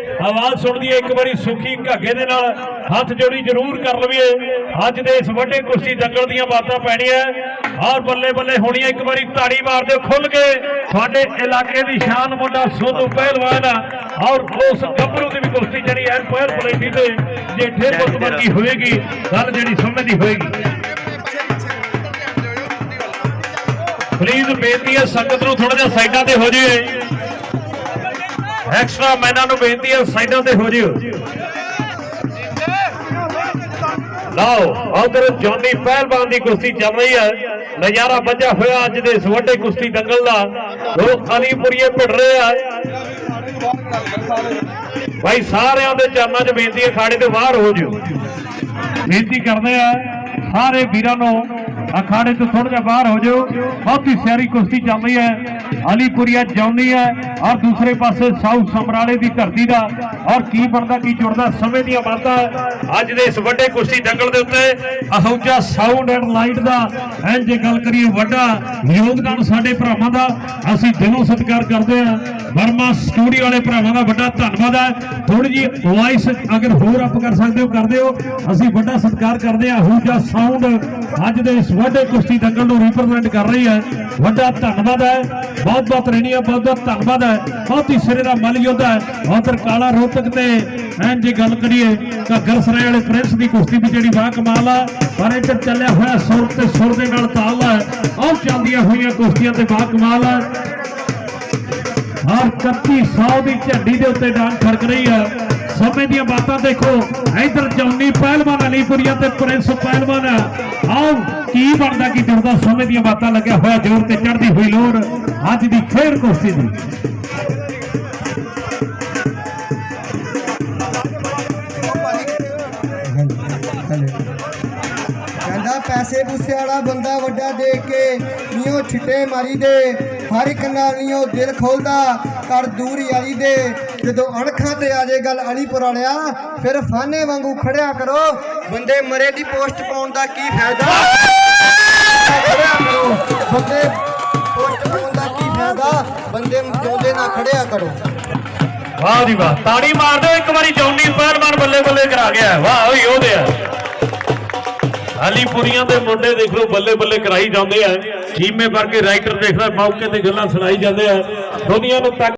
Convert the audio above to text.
ਆਵਾਜ਼ ਸੁਣਦੀ ਹੈ, ਇੱਕ ਵਾਰੀ ਸੁਖੀ ਘਾਗੇ ਦੇ ਨਾਲ ਹੱਥ ਜੋੜੀ ਜ਼ਰੂਰ ਕਰ ਲਵੀਏ। ਅੱਜ ਦੇ ਇਸ ਵੱਡੇ ਕੁਸ਼ਤੀ ਦੰਗਲ ਦੀਆਂ ਬਾਤਾਂ ਪੈਣੀਆਂ। ਔਰ ਬੱਲੇ ਬੱਲੇ ਹੋਣੀਆਂ, ਇੱਕ ਵਾਰੀ ਤਾੜੀ ਮਾਰ ਦਿਓ ਖੁੱਲ ਕੇ। ਸਾਡੇ ਇਲਾਕੇ ਦੀ ਸ਼ਾਨ ਮੁੰਡਾ ਸੋਨੂ ਪਹਿਲਵਾਨ ਆ। ਔਰ ਉਸ ਗੱਭਰੂ ਦੀ ਵੀ ਕੁਸ਼ਤੀ ਜਿਹੜੀ ਐ ਪਲੇਟੀ ਤੇ ਜੇਠੇ ਠੇਰ ਪੁੱਤ ਹੋਏਗੀ। ਗੱਲ ਜਿਹੜੀ ਸਮਝਦੀ ਹੋਏਗੀ। ਪਲੀਜ਼ ਬੇਨਤੀ ਹੈ, ਸੰਗਤ ਨੂੰ ਥੋੜਾ ਜਿਹਾ ਸਾਈਡਾਂ ਤੇ ਹੋ ਜਾਈਏ। ਐਕਸਟਰਾ ਮੈਨਾਂ ਨੂੰ ਬੇਨਤੀ ਹੈ, ਸਾਈਡਾਂ ਤੇ ਹੋ ਜਿਓ। ਲਓ, ਉਧਰ ਜੌਨੀ ਪਹਿਲਵਾਨ ਦੀ ਕੁਸ਼ਤੀ ਚੱਲ ਰਹੀ ਹੈ। ਨਜ਼ਾਰਾ ਵੱਜਾ ਹੋਇਆ ਅੱਜ ਦੇ ਇਸ ਵੱਡੇ ਕੁਸ਼ਤੀ ਦੰਗਲ ਦਾ। ਲੋਕ ਅਲੀਪੁਰੀਏ ਭਿੜ ਰਹੇ ਆ। ਭਾਈ ਸਾਰਿਆਂ ਦੇ ਚਰਨਾਂ 'ਚ ਬੇਨਤੀ ਹੈ, ਖਾੜੇ ਤੋਂ ਬਾਹਰ ਹੋ ਜਿਓ। ਬੇਨਤੀ ਕਰਦੇ ਆ, ਸਾਰੇ ਵੀਰਾਂ ਨੂੰ ਅਖਾੜੇ ਤੋਂ ਥੋੜਾ ਜਿਹਾ ਬਾਹਰ ਹੋ ਜਾਓ। ਬਹੁਤੀ ਸਿਆਰੀ ਕੁਸ਼ਤੀ ਚੱਲ ਰਹੀ ਹੈ। ਅਲੀਪੁਰੀਆ ਜੌਨੀ ਹੈ ਔਰ ਦੂਸਰੇ ਪਾਸੇ ਸਾਊ ਸਮਰਾਲੇ ਦੀ ਧਰਤੀ ਦਾ। ਔਰ ਕੀ ਬਣਦਾ, ਕੀ ਜੁੜਦਾ, ਸਮੇਂ ਦੀਆਂ ਬਾਤਾਂ ਅੱਜ ਦੇ ਇਸ ਵੱਡੇ ਕੁਸ਼ਤੀ ਦੰਗਲ ਦੇ ਉੱਤੇ। ਅਹੌਜਾ ਸਾਊਂਡ ਐਂਡ ਲਾਈਟ ਦਾ। ਐਂ ਜੇ ਗੱਲ ਕਰੀਏ ਵੱਡਾ ਯੋਗਦਾਨ ਸਾਡੇ ਭਰਾਵਾਂ ਦਾ। ਅਸੀਂ ਦਿਲੋਂ ਸਤਿਕਾਰ ਕਰਦੇ ਹਾਂ। ਵਰਮਾ ਸਟੂਡੀਓ ਵਾਲੇ ਭਰਾਵਾਂ ਦਾ ਵੱਡਾ ਧੰਨਵਾਦ ਹੈ। ਥੋੜੀ ਜੀ ਵੌਇਸ ਅਗਰ ਹੋਰ ਅਪ ਕਰ ਸਕਦੇ ਹੋ ਕਰਦੇ ਹੋ ਅਸੀਂ ਵੱਡਾ ਸਤਿਕਾਰ ਕਰਦੇ ਹਾਂ। ਅਹੂਜਾ ਸਾਊਂਡ ਅੱਜ ਦੇ ਇਸ ਵੱਡੇ ਕੁਸ਼ਤੀ ਦੰਗਲ ਨੂੰ ਰਿਪਰੈਜ਼ੈਂਟ ਕਰ ਰਹੀ ਹੈ। ਵੱਡਾ ਧੰਨਵਾਦ ਹੈ। ਬਹੁਤ ਬਹੁਤ ਰੇਣੀਆ ਬਹੁਤ ਬਹੁਤ ਧੰਨਵਾਦ ਹੈ। ਬਹੁਤ ਹੀ ਸਿਰੇ ਦਾ ਮਲ ਯੋਧਾ ਹੈ। ਉਧਰ ਕਾਲਾ ਰੋਤਕ ਤੇ ਐਂ ਜੇ ਗੱਲ ਕਰੀਏ ਘੱਗਰ ਸਰਾਏ ਵਾਲੇ ਪ੍ਰਿੰਸ ਦੀ ਕੁਸ਼ਤੀ ਵੀ ਜਿਹੜੀ ਵਾਹ ਕਮਾਲ ਆ। ਪਰ ਇੱਧਰ ਚੱਲਿਆ ਹੋਇਆ ਸੁਰ ਤੇ ਸੁਰ ਦੇ ਨਾਲ ਤਾਲ ਹੈ ਆਹ ਚੱਲਦੀਆਂ ਹੋਈਆਂ ਕੁਸ਼ਤੀਆਂ ਤੇ ਵਾਹ ਕਮਾਲ ਹੈ ਹਰ 3100 ਦੀ ਝੰਡੀ ਦੇ ਉੱਤੇ ਡਾਂਗ ਖੜਕ ਰਹੀ ਹੈ। ਸਮੇਂ ਦੀਆਂ ਬਾਤਾਂ ਦੇਖੋ। ਇਧਰ ਜੌਨੀ ਪਹਿਲਵਾਨ, ਅਲੀਪੁਰੀਆ ਤੇ ਪ੍ਰਿੰਸ ਪਹਿਲਵਾਨ। ਆਓ, ਕੀ ਬਣਦਾ ਕੀ ਜੁੜਦਾ? ਸਮੇਂ ਦੀਆਂ ਬਾਤਾਂ ਲੱਗਿਆ ਹੋਇਆ ਜ਼ੋਰ ਤੇ ਚੜ੍ਹਦੀ ਹੋਈ ਲੋੜ। ਅੱਜ ਦੀ ਖੇਡ ਕੁਸ਼ਤੀ ਦੀ। ਕਹਿੰਦਾ ਪੈਸੇ ਪੂਸੇ ਵਾਲਾ ਬੰਦਾ ਵੱਡਾ ਦੇਖ ਕੇ ਨੀਓ ਛਿੱਟੇ ਮਾਰੀ ਦੇ। ਹਰ ਇੱਕ ਨਾਲ ਨੀਓ ਦਿਲ ਖੋਲਦਾ ਕਰ ਦੂਰ ਯਾਰੀ ਦੇ। ਜਦੋਂ ਅਣਖਾਂ ਤੇ ਆ ਜੇ ਗੱਲ ਅਲੀਪੁਰ ਵਾਲਿਆ, ਫਿਰ ਫਾਨੇ ਵਾਂਗੂ ਖੜਿਆ ਕਰੋ। ਬੰਦੇ ਮਰੇ ਦੀ ਪੋਸਟ ਪਾਉਣ ਦਾ ਕੀ ਫਾਇਦਾ? ਖੜਿਆ ਕਰੋ। ਬੰਦੇ ਪੋਸਟ ਪਾਉਣ ਦਾ ਕੀ ਫਾਇਦਾ? ਬੰਦੇ ਜਿਉਂਦੇ ਨਾ ਖੜਿਆ ਕਰੋ। ਵਾਹ ਜੀ ਵਾਹ। ਤਾੜੀ ਮਾਰ ਦਿਓ ਇੱਕ ਵਾਰੀ ਜੌਨੀ ਪਹਿਲਵਾਨ ਬੱਲੇ ਬੱਲੇ ਕਰਾ ਗਿਆ। ਵਾਹ, ਓਏ, ਉਹਦੇ ਆ। ਅਲੀਪੁਰੀਆਂ ਦੇ ਮੁੰਡੇ ਦੇਖ ਲਓ, ਬੱਲੇ ਬੱਲੇ ਕਰਾਈ ਜਾਂਦੇ ਆ। ਜੀਮੇ ਵਰਗੇ ਰਾਈਟਰ ਦੇਖਦਾ ਮੌਕੇ ਤੇ ਗੱਲਾਂ ਸੁਣਾਈ ਜਾਂਦੇ ਆ। ਦੁਨੀਆ ਨੂੰ ਤੱਕ